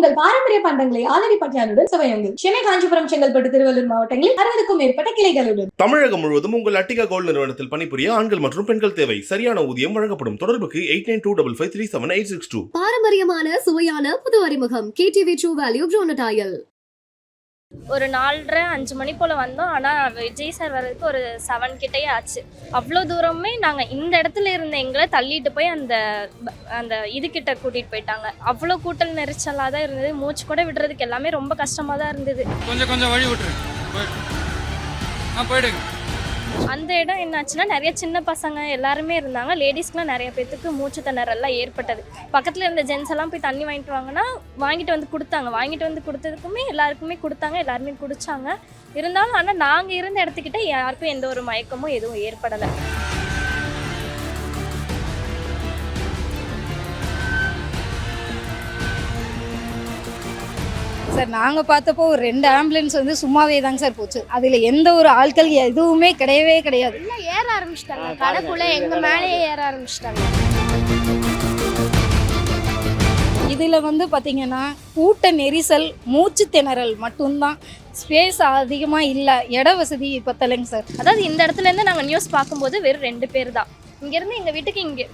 உங்கள் பாரம்பரிய பண்டங்களை ஆலடி பட்டியாருடன் சுவையுங்கள் சென்னை காஞ்சிபுரம் செங்கல்பட்டு திருவள்ளூர் மாவட்டங்களில் அறுபதுக்கும் மேற்பட்ட கிளைகளுடன். தமிழகம் முழுவதும் உங்கள் அட்டிகா கோல்டு நிறுவனத்தில் பணிபுரிய ஆண்கள் மற்றும் பெண்கள் தேவை. சரியான ஊதியம் வழங்கப்படும். தொடர்புக்கு eight nine two double five three seven eight six two. பாரம்பரியமான சுவையான புது அறிமுகம். கேடிவி ட்ரூ வேல்யூ ப்ரோனடாயல் ஒரு நாலரை அஞ்சு மணி போல் வந்தோம். ஆனால் விஜய் சார் வர்றதுக்கு ஒரு செவன் கிட்டே ஆச்சு. அவ்வளோ தூரமே நாங்கள் இந்த இடத்துல இருந்த எங்களை தள்ளிட்டு போய் அந்த அந்த இதுக்கிட்ட கூட்டிகிட்டு போயிட்டாங்க. அவ்வளோ கூட்டல் நெரிச்சலாக தான் இருந்தது. மூச்சு கூட விடுறதுக்கு எல்லாமே ரொம்ப கஷ்டமாக தான் இருந்தது. கொஞ்சம் கொஞ்சம் வழி விட்டுருங்க போயிட்டு போயிடுங்க. அந்த இடம் என்னாச்சுன்னா நிறைய சின்ன பசங்க எல்லாருமே இருந்தாங்க. லேடிஸ்க்குலாம் நிறைய பேத்துக்கு மூச்சு திணறல்லாம் ஏற்பட்டது. பக்கத்தில் இருந்த ஜென்ஸ் எல்லாம் போய் தண்ணி வாங்கிட்டு வாங்கன்னா வாங்கிட்டு வந்து கொடுத்தாங்க. வாங்கிட்டு வந்து கொடுத்ததுக்குமே எல்லாருக்குமே கொடுத்தாங்க. எல்லாருமே குடிச்சாங்க. இருந்தாலும் ஆனால் நாங்கள் இருந்த இடத்துக்கிட்ட யாருக்கும் எந்த ஒரு மயக்கமும் எதுவும் ஏற்படலை. சார் நாங்கள் பார்த்தப்போ ஒரு ரெண்டு ஆம்புலன்ஸ் வந்து சும்மாவே தாங்க சார் போச்சு. அதில் எந்த ஒரு ஆட்கள் எதுவுமே கிடையவே கிடையாது. உள்ள ஏற ஆரம்பிச்சிட்டாங்க. கடைக்குள்ள எங்க மேலேயே ஏற ஆரம்பிச்சிட்டாங்க. இதில் வந்து பார்த்தீங்கன்னா கூட்ட நெரிசல் மூச்சு திணறல் மட்டும்தான். ஸ்பேஸ் அதிகமாக இல்லை இட வசதி பத்தலைங்க சார். அதாவது இந்த இடத்துல இருந்து நாங்கள் நியூஸ் பார்க்கும்போது வெறும் ரெண்டு பேர் தான். இங்கேருந்து எங்கள் வீட்டுக்கு இங்கே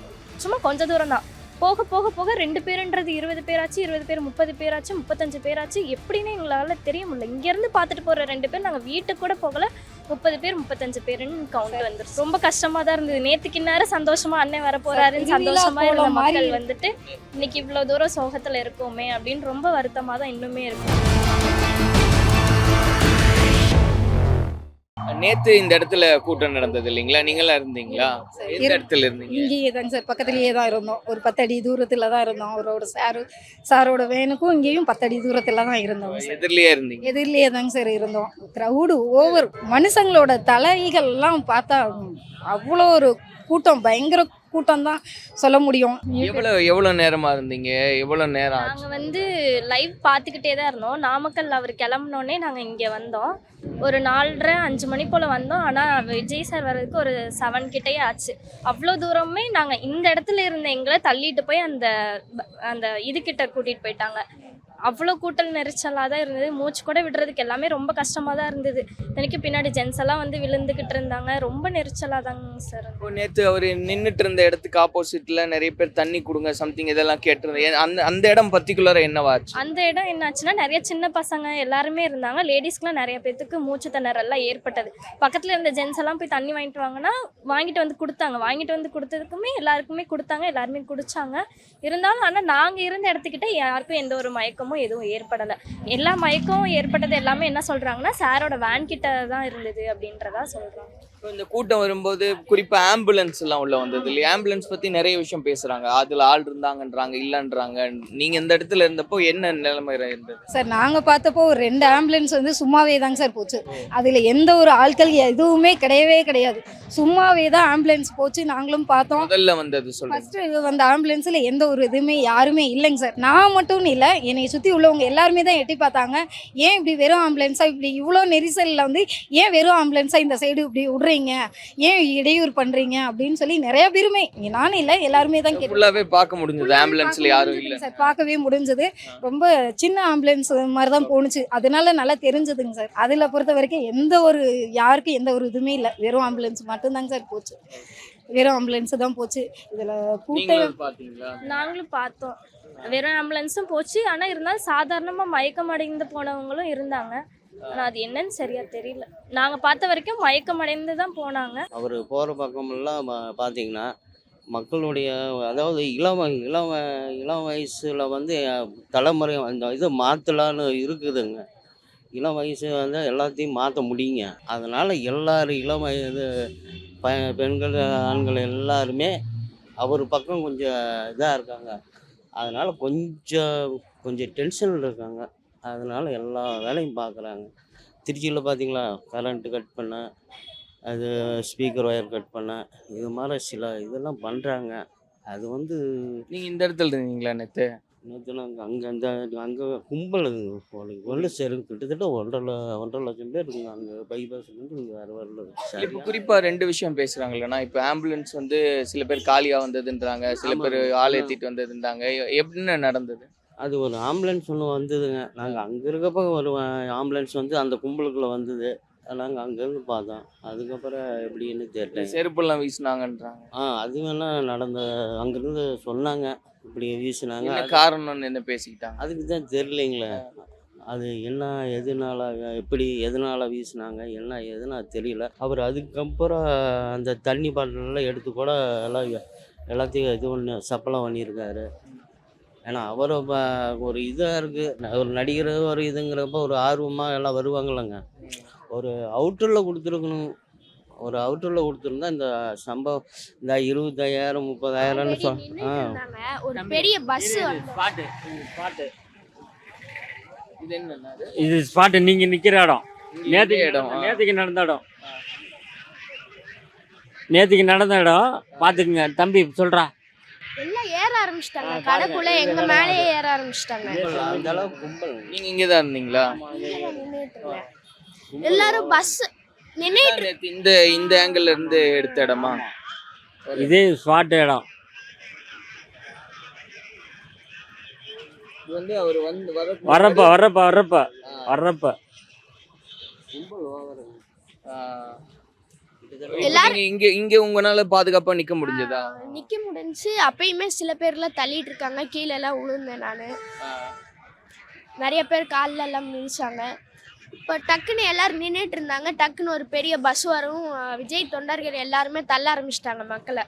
சும்மா கொஞ்ச தூரம் தான். போக போக போக ரெண்டு பேருன்றது இருபது பேராச்சு இருபது பேர் முப்பது பேராச்சு முப்பத்தஞ்சு பேராச்சு. எப்படின்னு எங்களால் தெரிய முடியல இங்கேருந்து பார்த்துட்டு போகிற ரெண்டு பேர் நாங்கள் வீட்டுக்கு கூட போகல. முப்பது பேர் முப்பத்தஞ்சு பேருன்னு கவுண்ட் வந்துருச்சு. ரொம்ப கஷ்டமா தான் இருந்தது. நேத்துக்கு நேரம் சந்தோஷமா அண்ணன் வர போறாருன்னு திருவிழா சந்தோஷமா இருந்த மக்கள் வந்துட்டு இன்னைக்கு இவ்வளவு தூரம் சோகத்துல இருக்கோமே அப்படின்னு ரொம்ப வருத்தமா தான் இன்னுமே இருக்கும் நேத்து இந்த இடத்துல கூட்டம் நடந்தது இல்லைங்களா? நீங்களா இருந்தீங்களா? எந்த இடத்துல இருந்தீங்க? இங்கேயே தாங்க சார். பக்கத்துலேயே தான் இருந்தோம். ஒரு பத்தடி தூரத்தில் தான் இருந்தோம். அவரோட சாரு சாரோட வேனுக்கும் இங்கேயும் பத்தடி தூரத்தில் தான் இருந்தோம் எதிரிலேயே இருந்தீங்க. எதிரிலேயே தாங்க சார் இருந்தோம். க்ரௌடு ஓவர் மனுஷங்களோட தலைகள்லாம் பார்த்தா அவ்வளோ ஒரு கூட்டம். பயங்கர கூட்டம் தான் சொல்ல முடியும். எவ்வளவு எவ்வளவு நேரமா இருந்தீங்க? எவ்வளவு நேரம் நாங்கள் வந்து லைவ் பார்த்துக்கிட்டே தான் இருந்தோம். நாமக்கல் அவர் கிளம்புனோடனே நாங்கள் இங்கே வந்தோம். ஒரு நாலரை அஞ்சு மணி போல் வந்தோம். ஆனால் விஜய் சார் வர்றதுக்கு ஒரு செவன் கிட்டே ஆச்சு. அவ்வளோ தூரமே நாங்கள் இந்த இடத்துல இருந்த எங்களை தள்ளிட்டு போய் அந்த அந்த இதுக்கிட்ட கூட்டிகிட்டு போயிட்டாங்க. அவ்வளோ கூட்டல் நெரிச்சலாக தான் இருந்தது. மூச்சு கூட விடுறதுக்கு எல்லாமே ரொம்ப கஷ்டமாக தான் இருந்தது. எனக்கு பின்னாடி ஜென்ஸ் எல்லாம் வந்து விழுந்துக்கிட்டு இருந்தாங்க. ரொம்ப நெரிச்சலாக தாங்க சார் இப்போ நேத்து அவர் நின்னுட்டு இருந்த இடத்துக்கு ஆப்போசிட்ல நிறைய பேர் தண்ணி கொடுங்க சம்திங் இதெல்லாம் கேட்டிருந்தேன். அந்த அந்த இடம் பர்டிகுலரா என்னவாச்சு அந்த இடம் என்னாச்சுன்னா நிறைய சின்ன பசங்க எல்லாருமே இருந்தாங்க. லேடிஸ்க்குலாம் நிறைய பேத்துக்கு மூச்சு திணறல்லாம் ஏற்பட்டது. பக்கத்தில் இருந்த ஜென்ஸ் எல்லாம் போய் தண்ணி வாங்கிட்டு வாங்கன்னா வாங்கிட்டு வந்து கொடுத்தாங்க. வாங்கிட்டு வந்து கொடுத்ததுக்குமே எல்லாருக்குமே கொடுத்தாங்க. எல்லாருமே குடிச்சாங்க. இருந்தாலும் ஆனால் நாங்கள் இருந்த இடத்துக்கிட்ட யாருக்கும் எந்த ஒரு மயக்கமும் எதுவும் ஏற்படலை. எல்லா மயக்கமும் ஏற்பட்டது எல்லாமே என்ன சொல்கிறாங்கன்னா சாரோட வேன் கிட்ட தான் இருந்தது அப்படின்றதா சொல்கிறாங்க இப்போ இந்த கூட்டம் வரும்போது குறிப்பா ஆம்புலன்ஸ் எல்லாம் உள்ள வந்தது இல்லையா? ஆம்புலன்ஸ் பத்தி நிறைய விஷயம் பேசுறாங்க. அதுல ஆள் இருந்தாங்கன்றாங்க இல்லன்றாங்க. நீங்க இந்த இடத்துல இருந்தப்போ என்ன நிலைமை இருந்தது? சார் நாங்கள் பார்த்தப்போ ஒரு ரெண்டு ஆம்புலன்ஸ் வந்து சும்மாவே தாங்க சார் போச்சு. அதில் எந்த ஒரு ஆட்கள் எதுவுமே கிடையவே கிடையாது. சும்மாவே தான் ஆம்புலன்ஸ் போச்சு. நாங்களும் பார்த்தோம். முதல்ல வந்தது சொல்லுங்க. ஃபர்ஸ்ட் வந்த ஆம்புலன்ஸில் எந்த ஒரு இதுவுமே யாருமே இல்லைங்க சார். நான் மட்டும் இல்லை என்னை சுற்றி உள்ளவங்க எல்லாருமே தான் எட்டி பார்த்தாங்க. ஏன் இப்படி வெறும் ஆம்புலன்ஸாக இப்படி இவ்வளோ நெரிசலில் வந்து ஏன் வெறும் ஆம்புலன்ஸாக இந்த சைடு இப்படி விட்றீங்க? ஏன் இடையூறு பண்ணுறீங்க அப்படின்னு சொல்லி நிறைய பேருமே நானும் இல்லை எல்லாருமே தான் கேட்டு ஃபுல்லாவே பார்க்க முடிஞ்சது. ஆம்புலன்ஸ்ல யாரும் இல்ல. சார். பார்க்கவே முடிஞ்சது. ரொம்ப சின்ன ஆம்புலன்ஸ் மாதிரி தான் போணுச்சு. அதனால நல்லா தெரிஞ்சதுங்க சார். அதில் பொறுத்த வரைக்கும் எந்த ஒரு யாருக்கும் எந்த ஒரு இதுவுமே இல்லை. வெறும் ஆம்புலன்ஸ் மட்டும்தாங்க சார் போச்சு. வெறும் ஆம்புலன்ஸ் தான் போச்சு. இதில் கூட்டம் நாங்களும் பார்த்தோம். வெறும் ஆம்புலன்ஸும் போச்சு. ஆனால் இருந்தாலும் சாதாரணமாக மயக்கம் அடைந்து போனவங்களும் இருந்தாங்க. ஆனால் அது என்னன்னு சரியாக தெரியல. நாங்கள் பார்த்த வரைக்கும் மயக்கம் அடைந்து தான் போனாங்க. அவர் போகிற பக்கமெல்லாம் பார்த்தீங்கன்னா மக்களுடைய அதாவது இளம் வ- இளம் இளம் வயசில் வந்து தலைமுறை அந்த இது மாற்றலான்னு இருக்குதுங்க. இளம் வயசு வந்து எல்லாத்தையும் மாற்ற முடியுங்க. அதனால் எல்லாரும் இளம் வயது ப பெண்கள் ஆண்கள் எல்லாருமே அவர் பக்கம் கொஞ்சம் இதாக இருக்காங்க. அதனால் கொஞ்சம் கொஞ்சம் டென்ஷனில் இருக்காங்க. அதனால் எல்லா வேலையும் பார்க்குறாங்க திருச்சியில் பார்த்தீங்களா கரண்ட்டு கட் பண்ண அது ஸ்பீக்கர் ஒயர் கட் பண்ண இது மாதிரி சில இதெல்லாம் பண்ணுறாங்க அது வந்து நீங்க இந்த இடத்துல இருந்தீங்களா நேத்து? நேற்று நாங்கள் அங்கே அந்த அங்கே கும்பல் ஒன்று சேரும். கிட்டத்தட்ட ஒன்றரை ஒன்றரை லட்சம் பேர் இருக்குங்க அங்கே பைபாஸ்லேருந்து இங்கே வர வரல இப்ப சரி குறிப்பா ரெண்டு விஷயம் பேசுறாங்க இல்லைன்னா இப்ப ஆம்புலன்ஸ் வந்து சில பேர் காலியா வந்ததுன்றாங்க சில. பேர் ஆள். ஏத்திட்டு வந்ததுன்றாங்க. எப்படின்னு நடந்தது? அது ஒரு ஆம்புலன்ஸ் ஒன்று வந்ததுங்க. நாங்கள் அங்கே இருக்கப்போ ஒரு ஆம்புலன்ஸ் வந்து அந்த கும்பலுக்குள்ளே வந்தது. நாங்கள் அங்கேருந்து பார்த்தோம். அதுக்கப்புறம் எப்படின்னு தெரியல. செருப்புலாம் வீசினாங்கன்றாங்க. ஆ அது வேணா நடந்த அங்கேருந்து சொன்னாங்க. இப்படி வீசினாங்க. காரணம்னு என்ன பேசிக்கிட்டாங்க? அதுக்கு தான் தெரியலைங்களே. அது என்ன எதனால எப்படி எதனால வீசினாங்க என்ன எதுனா தெரியல. அவர் அதுக்கப்புறம் அந்த தண்ணி பாட்டிலெல்லாம் எடுத்து கூட எல்லாம் எல்லாத்தையும் இது பண்ணி சப்பலம் பண்ணியிருக்காரு. ஏன்னா அவர் ஒரு இதாக இருக்குது ஒரு நடிகர் ஒரு இதுங்கிறப்ப ஒரு ஆர்வமாக எல்லாம் வருவாங்கல்லங்க. ஒரு அவுட்டரில் கொடுத்துருக்கணும். ஒரு அவுட்டரில் கொடுத்துருந்தா இந்த சம்பவம் இந்த இருபத்தாயிரம் முப்பதாயிரம்னு சொல் ஆ. ஒரு பெரிய பஸ் ஸ்பாட்டு ஸ்பாட்டு இது? இது ஸ்பாட்டு நீங்க நிக்கிற இடம். இதே இடம். நேத்துக்கு நடந்த இடம். நேத்துக்கு நடந்த இடம் பாத்துக்குங்க. தம்பி ஏற ஆரம்பிச்சிட்டாங்க. கடைக்குள்ள எங்க மேலேயே ஏற ஆரம்பிச்சிட்டாங்க. அந்த அளவுக்கு கும்பல். நீங்க இங்கே தான் இருந்தீங்களா எல்லாரும் பஸ் நேத்து இந்த இந்த ஆங்கிள் இருந்து எடுத்த இடமா? இது ஸ்பாட் இடம். வந்து அவர் வந்து வரப்ப வர்றப்ப வர்றப்ப வர்றப்ப வர்றப்ப எல்லாரும் இங்க இங்க உங்களால பாதுகாப்பா நிக்க முடிஞ்சதா? நிக்க முடிஞ்சு. அப்பயுமே சில பேர்லாம் தள்ளிட்டு இருக்காங்க. கீழே எல்லாம் விழுந்தேன் நான் நிறைய பேர் கால்ல எல்லாம் மிதிச்சாங்க. இப்போ டக்குன்னு எல்லாரும் நின்றுட்டு இருந்தாங்க. டக்குன்னு ஒரு பெரிய பஸ் வரவும் அஹ், விஜய் தொண்டர்கள் எல்லாருமே தள்ள ஆரம்பிச்சிட்டாங்க மக்களை.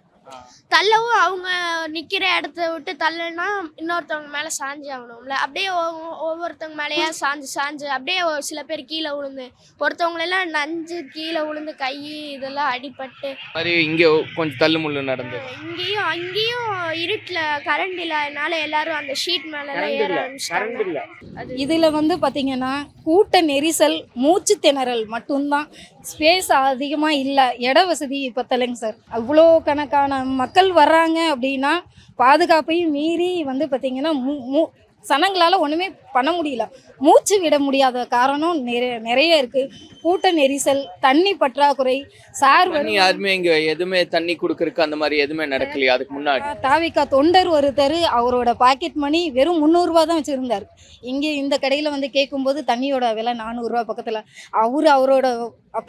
தள்ளவும் அவங்க நிக்கிற இடத்த விட்டு தள்ளனா இன்னொருத்தவங்க மேல சாஞ்சு ஆகணும்ல. அப்படியே ஒவ்வொ- ஒவ்வொருத்தவங்க மேலேயே சாஞ்சு சாஞ்சு அப்படியே ஒரு சில பேர் கீழே விழுந்து ஒருத்தவங்க எல்லாம் நஞ்சு கீழே விழுந்து கை இதெல்லாம் அடிபட்டு. மாதிரி இங்க கொஞ்சம் தள்ளுமுள்ளு நடந்தது. இங்கேயும் அங்கேயும் இருட்டுல கரண்ட் இல்லாதனால எல்லாரும் அந்த ஷீட் மேல ஏற இல்ல ஆரம்பிச்சிட்டாங்க. இதில் வந்து பார்த்தீங்கன்னா கூட்ட நெரிசல் மூச்சு திணறல் மட்டும்தான். ஸ்பேஸ் அதிகமாக இல்லை இட வசதி பத்தலைங்க சார். அவ்வளோ கணக்கான மக்கள் வர்றாங்க அப்படின்னா பாதுகாப்பையும் மீறி வந்து பார்த்திங்கன்னா மு மு சனங்களால் ஒன்றுமே பண்ண முடியல. மூச்சு விட முடியாத காரணம் நிறைய நிறைய இருக்குது கூட்ட நெரிசல் தண்ணி பற்றாக்குறை சார் யாருமே இங்க எதுவுமே தண்ணி குடுக்கறதுக்கு அந்த மாதிரி எதுவுமே நடக்கலையா அதுக்கு முன்னாடி. தாவிக்கா தொண்டர் ஒருத்தர் அவரோட பாக்கெட் மணி வெறும் முந்நூறுரூவா தான் வச்சுருந்தார். இங்கே இந்த கடையில் வந்து கேட்கும்போது தண்ணியோட விலை நானூறுரூவா பக்கத்தில். அவர் அவரோட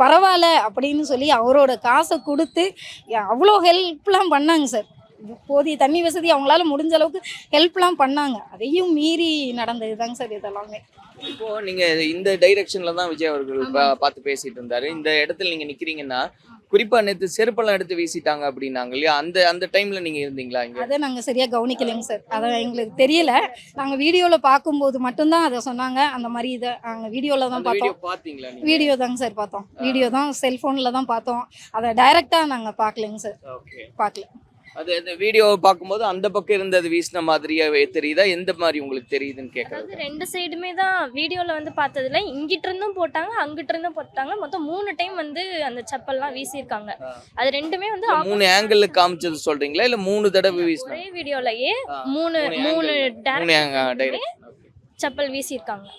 பரவாயில்ல அப்படின்னு சொல்லி அவரோட காசை கொடுத்து அவ்வளோ ஹெல்ப்லாம் பண்ணாங்க சார். போதிய தண்ணி வசதி அவங்களால முடிஞ்ச அளவுக்கு ஹெல்ப்லாம் பண்ணாங்க. அதையும் மீறி நடந்தது தாங்க சார் இதெல்லாமே. இப்போ நீங்க இந்த டைரக்ஷன்ல தான் விஜய் அவர்கள் பார்த்து பேசிட்டு இருந்தாரு. இந்த இடத்துல நீங்க நிக்கிறீங்கன்னா குறிப்பா நேத்து செருப்பெல்லாம் எடுத்து வீசிட்டாங்க அப்படின்னாங்க இல்லையா? அந்த அந்த டைம்ல நீங்க இருந்தீங்களா இங்க? அதை நாங்கள் சரியாக கவனிக்கலைங்க சார் அதை எங்களுக்கு தெரியல. நாங்கள் வீடியோவில் பார்க்கும்போது மட்டும்தான் அதை சொன்னாங்க. அந்த மாதிரி இதை நாங்கள் வீடியோவில் தான் பார்த்தோம். நீங்க? வீடியோ தாங்க சார் பார்த்தோம். வீடியோ தான் செல்ஃபோனில் தான் பார்த்தோம். அதை டைரெக்டாக நாங்கள் பார்க்கலைங்க சார் ஓகே. பார்க்கல. அது அந்த வீடியோவை பார்க்கும்போது அந்த பக்கம் இருந்தது வீசின மாதிரியாவே தெரியுதா? எந்த மாதிரி உங்களுக்கு தெரியுதுன்னு கேக்குறது ரெண்டு சைடுமே தான் வீடியோவில் வந்து பார்த்ததுல இங்கிட்ட இருந்தும் போட்டாங்க அங்கிட்ட இருந்தும் போட்டாங்க. மொத்தம் மூணு டைம் வந்து அந்த செப்பல்லாம் வீசியிருக்காங்க. அது ரெண்டுமே வந்து மூணு ஆங்கிள் காமிச்சது சொல்றீங்களா? இல்ல மூணு தடவை வீசினா? ஒரே வீடியோலயே மூணு மூணு டைரக்ட் செப்பல் வீசியிருக்காங்க.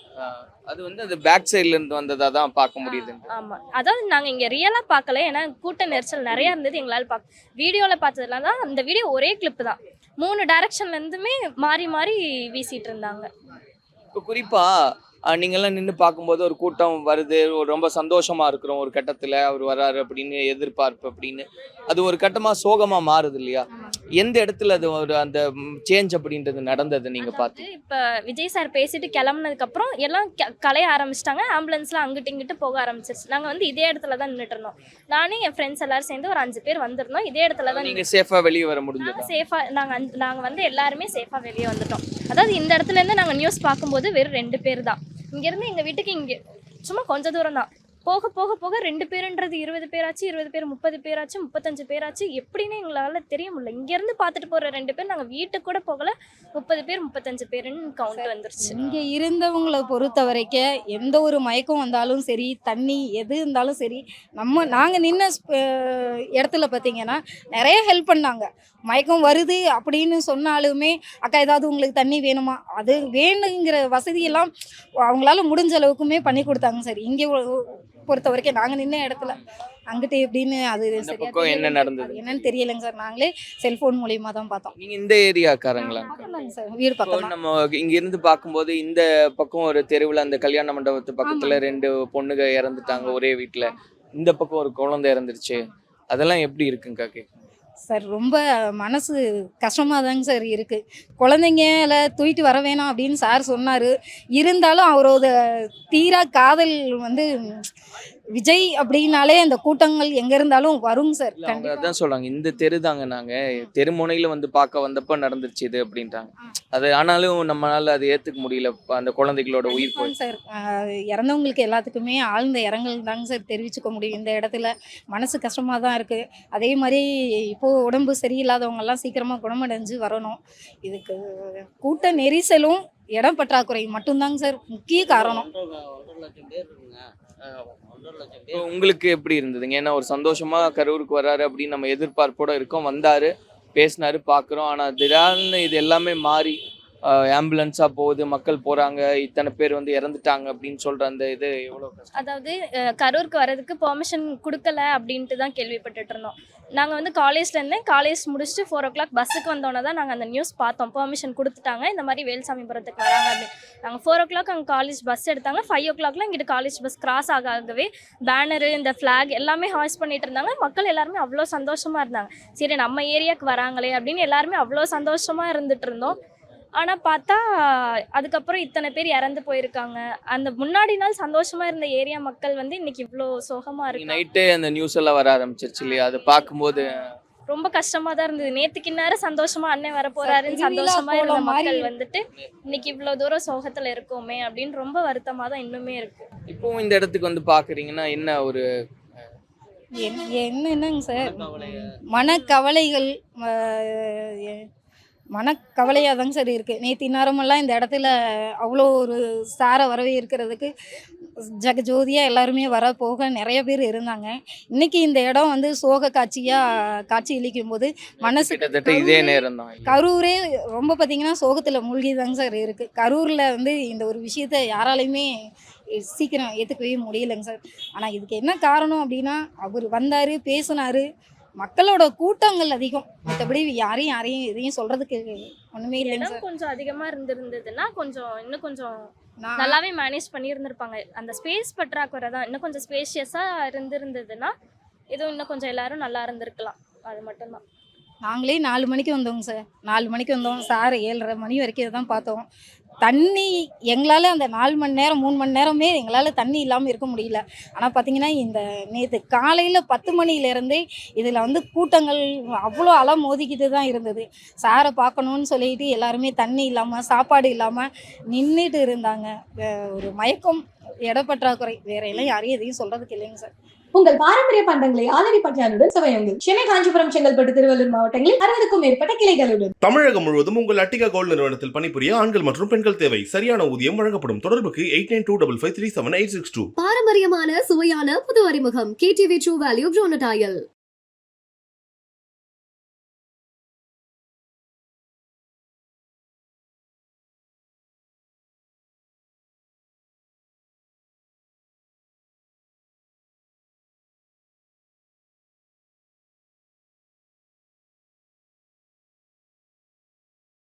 அது வந்து அந்த பேக் சைடுல இருந்து வந்ததா தான் பார்க்க முடியுது ஆமா. அதாவது நாங்க இங்க ரியலா பார்க்கல. ஏன்னா கூட்ட நெரிசல் நிறைய இருந்தது எங்களால பார்க்க வீடியோல பார்த்ததுல தான் அந்த வீடியோ ஒரே கிளிப் தான். மூணு டைரக்ஷன்ல இருந்துமே மாறி மாறி வீசிட்டு இருந்தாங்க. இப்போ குறிப்பா அஹ், நீங்கெல்லாம் நின்று பார்க்கும்போது ஒரு கூட்டம் வருது. ஒரு ரொம்ப சந்தோஷமா இருக்கிறோம். ஒரு கட்டத்துல அவர் வராரு அப்படின்னு எதிர்பார்ப்பு அப்படின்னு. அது ஒரு கட்டமா சோகமா மாறுது இல்லையா? எந்த இடத்துல அது ஒரு அந்த சேஞ்ச் அப்படின்றது நடந்தது நீங்க பார்த்து? இப்ப விஜய் சார் பேசிட்டு கிளம்புனதுக்கு அப்புறம் எல்லாம் கலைய ஆரம்பிச்சிட்டாங்க. ஆம்புலன்ஸ்ல அங்கிட்டு இங்கிட்டு போக ஆரம்பிச்சிருச்சு. நாங்க வந்து இதே இடத்துல தான் நின்றுட்டு இருந்தோம். நானும் என் ஃப்ரெண்ட்ஸ் எல்லாரும் சேர்ந்து ஒரு அஞ்சு பேர் வந்திருந்தோம். இதே இடத்துல தான் நீங்க சேஃபா வெளியே வர முடிஞ்சதா? நாங்கள் அஞ்சு நாங்கள் வந்து எல்லாருமே சேஃபாக வெளியே வந்துட்டோம். அதாவது இந்த இடத்துல இருந்து நாங்கள் நியூஸ் பார்க்கும்போது வெறும் ரெண்டு பேர் தான். இங்கேருந்து எங்கள் வீட்டுக்கு இங்கே சும்மா கொஞ்ச தூரம் தான். போக போக போக ரெண்டு பேருன்றது இருபது பேராச்சு இருபது பேர் முப்பது பேராச்சு முப்பத்தஞ்சு பேராச்சு. எப்படின்னு எங்களால் தெரிய முடியல. இங்கேருந்து பார்த்துட்டு போகிற ரெண்டு பேர் நாங்கள் வீட்டுக்கு கூட போகல. முப்பது பேர் முப்பத்தஞ்சு பேருன்னு கவுண்ட் வந்துருச்சு. இங்கே இருந்தவங்களை பொறுத்த வரைக்கும் எந்த ஒரு மயக்கம் வந்தாலும் சரி தண்ணி எது இருந்தாலும் சரி நம்ம நாங்கள் நின்ன இடத்துல பார்த்தீங்கன்னா நிறைய ஹெல்ப் பண்ணாங்க. மயக்கம் வருது அப்படின்னு சொன்னாலுமே அக்கா ஏதாவது உங்களுக்கு தண்ணி வேணுமா? அது வேணுங்கிற வசதியெல்லாம் அவங்களால முடிஞ்ச அளவுக்குமே பண்ணி கொடுத்தாங்க சார். இங்கே பொறுத்த வரைக்கும் நாங்கள் நின்ன இடத்துல. அங்கிட்டு எப்படின்னு அது சரியா பக்கம் என்ன. நடந்தது? என்னன்னு தெரியலைங்க சார். நாங்களே செல்போன் மூலியமா தான் பார்த்தோம். நீங்க இந்த ஏரியாக்காரங்களா சார். வீடு பக்கம் தான் நம்ம இங்க இருந்து பார்க்கும்போது இந்த பக்கம் ஒரு தெருவில் அந்த கல்யாண மண்டபத்து பக்கத்துல ரெண்டு பொண்ணுங்க இறந்துட்டாங்க ஒரே வீட்ல. இந்த பக்கம் ஒரு குழந்தை இறந்துருச்சு. அதெல்லாம் எப்படி இருக்குங்க காக்கி சார் ரொம்ப மனசு கஷ்டமாக தாங்க சார் இருக்குது குழந்தைங்கள தூக்கிட்டு வர வேணாம் அப்படின்னு சார் சொன்னார். இருந்தாலும் அவரோட தீரா காதல் வந்து விஜய் அப்படின்னாலே அந்த கூட்டங்கள் எங்கே இருந்தாலும் வருங்க சார் அவங்க அதான் சொல்றாங்க இந்த தெரு தாங்க நாங்க. தெருமுனையில வந்து பார்க்க வந்தப்ப நடந்துருச்சு இது அப்படின்ட்டாங்க. அது ஆனாலும் நம்மளால அதை ஏத்துக்க முடியல இப்ப அந்த குழந்தைகளோட உயிர் போய் சார். இறந்தவங்களுக்கு எல்லாத்துக்குமே ஆழ்ந்த இரங்கல் தாங்க சார் தெரிவிச்சுக்க முடியும் இந்த இடத்துல. மனசு கஷ்டமாக தான் இருக்குது அதே மாதிரி இப்போது உடம்பு சரியில்லாதவங்க எல்லாம் சீக்கிரமாக குணமடைஞ்சு வரணும். இதுக்கு கூட்ட நெரிசலும் இடம் பற்றாக்குறை மட்டும்தாங்க சார் முக்கிய காரணம். உங்களுக்கு எப்படி இருந்ததுங்க? ஏன்னா ஒரு சந்தோஷமா கரூருக்கு வராரு அப்படின்னு நம்ம எதிர்பார்ப்போட இருக்கோம். வந்தாரு பேசினாரு பார்க்குறோம் ஆனால் திடீர்னு இது எல்லாமே மாறி ஆம்புலன்ஸாக போகுது மக்கள் போகிறாங்க இத்தனை பேர் வந்து இறந்துட்டாங்க அப்படின்னு சொல்கிற அந்த இது எவ்வளோ கஷ்டம்? அதாவது கரூருக்கு வர்றதுக்கு பெர்மிஷன் கொடுக்கல அப்படின்ட்டு தான் கேள்விப்பட்டுட்டு இருந்தோம். நாங்கள் வந்து காலேஜ்லேருந்து காலேஜ் முடிச்சுட்டு ஃபோர் ஓ கிளாக் பஸ்ஸுக்கு வந்தோன்னே தான் நாங்கள் அந்த நியூஸ் பார்த்தோம். பெர்மிஷன் கொடுத்துட்டாங்க. இந்த மாதிரி வேல்சாமிபுரத்துக்கு வராங்க அப்படின்னு. நாங்கள் ஃபோர் ஓ கிளாக் அங்கே காலேஜ் பஸ் எடுத்தாங்க. ஃபைவ் ஓ கிளாக்லாம் இங்கிட்டு காலேஜ் பஸ் கிராஸ் ஆக ஆகவே பேனரு இந்த ஃப்ளாக் எல்லாமே ஹாய்ஸ் பண்ணிட்டு இருந்தாங்க. மக்கள் எல்லாருமே அவ்வளோ சந்தோஷமாக இருந்தாங்க. சரி நம்ம ஏரியாவுக்கு வராங்களே அப்படின்னு எல்லாருமே அவ்வளோ சந்தோஷமாக இருந்துட்டு இருந்தோம். ஆனால் பார்த்தா அதுக்கப்புறம் இத்தனை பேர் இறந்து போயிருக்காங்க. அந்த முன்னாடி நாள் சந்தோஷமா இருந்த ஏரியா மக்கள் வந்து இன்னைக்கு இவ்வளோ சோகமா இருக்கு நைட்டே அந்த நியூஸ் எல்லாம் வர ஆரம்பிச்சிருச்சு இல்லையா? அதை பார்க்கும்போது ரொம்ப கஷ்டமா தான் இருந்தது. நேத்துக்கு நேரம் சந்தோஷமா அண்ணன் வர போறாருன்னு திருவிழா சந்தோஷமா இருந்த மக்கள் வந்துட்டு இன்னைக்கு இவ்வளோ தூரம் சோகத்துல இருக்கோமே அப்படின்னு ரொம்ப வருத்தமா தான் இன்னுமே இருக்கு. இப்போவும் இந்த இடத்துக்கு வந்து பார்க்குறீங்கன்னா என்ன ஒரு என்- என்ன என்னங்க சார்? மனக்கவலைகள் மனக்கவலையாக தாங்க சார் இருக்குது நேற்று நேரமெல்லாம் இந்த இடத்துல அவ்வளோ ஒரு சார வரவே இருக்கிறதுக்கு ஜெகஜோதியாக எல்லாருமே வர போக நிறைய பேர் இருந்தாங்க. இன்னைக்கு இந்த இடம் வந்து சோக காட்சியாக காட்சி அளிக்கும் போது மனசு இதே நேரம் கரூரே ரொம்ப பார்த்தீங்கன்னா சோகத்தில் மூழ்கி தாங்க சார் இருக்குது கரூரில் வந்து இந்த ஒரு விஷயத்த யாராலையுமே சீக்கிரம் ஏற்றுக்கவே முடியலைங்க சார். ஆனால் இதுக்கு என்ன காரணம் அப்படின்னா அவர் வந்தார் பேசினார். மக்களோட கூட்டங்கள் அதிகம். மற்றபடி யாரையும் யாரையும் எதையும் சொல்கிறதுக்கு ஒன்றுமே இல்லைங்க சார். கொஞ்சம் அதிகமா இருந்திருந்ததுன்னா கொஞ்சம் இன்னும் கொஞ்சம் நல்லாவே மேனேஜ் பண்ணியிருந்திருப்பாங்க. அந்த ஸ்பேஸ் பற்றாக்குறை தான். இன்னும் கொஞ்சம் ஸ்பேஷியஸா இருந்திருந்ததுன்னா இதுவும் இன்னும் கொஞ்சம் எல்லாரும் நல்லா இருந்திருக்கலாம். அது மட்டும்தான். நாங்களே நாலு மணிக்கு வந்தோங்க சார். நாலு மணிக்கு வந்தோம். சார் ஏழரை மணி வரைக்கும் தான் பார்த்தோம். தண்ணி எங்களால் அந்த நாலு மணி நேரம் மூணு மணி நேரமே எங்களால் தண்ணி இல்லாமல் இருக்க முடியல. ஆனால் பார்த்தீங்கன்னா இந்த நேற்று காலையில் பத்து மணிலேருந்தே இதில் வந்து கூட்டங்கள் அவ்வளோ அலை மோதிக்கிட்டு தான் இருந்தது. சாரை பார்க்கணுன்னு சொல்லிட்டு எல்லாருமே தண்ணி இல்லாமல் சாப்பாடு இல்லாமல் நின்றுட்டு இருந்தாங்க. ஒரு மயக்கம் இடப்பற்றாக்குறை வேற எல்லாம் யாரையும் எதையும் சொல்கிறதுக்கு இல்லைங்க சார். உங்கள் பாரம்பரிய பண்டங்களை ஆலடி பட்டியானுடன் சுவையுங்கள். சென்னை காஞ்சிபுரம் செங்கல்பட்டு திருவள்ளூர் மாவட்டங்களில் அறுபதுக்கும் மேற்பட்ட கிளைகளுடன். தமிழகம் முழுவதும் உங்கள் அட்டிகா கோல்ட் நிறுவனத்தில் பணிபுரிய ஆண்கள் மற்றும் பெண்கள் தேவை. சரியான ஊதியம் வழங்கப்படும். தொடர்புக்கு eight nine two double five three seven eight six two. பாரம்பரியமான சுவையான புது அறிமுகம். KTV true value ப்ரோனடாயல்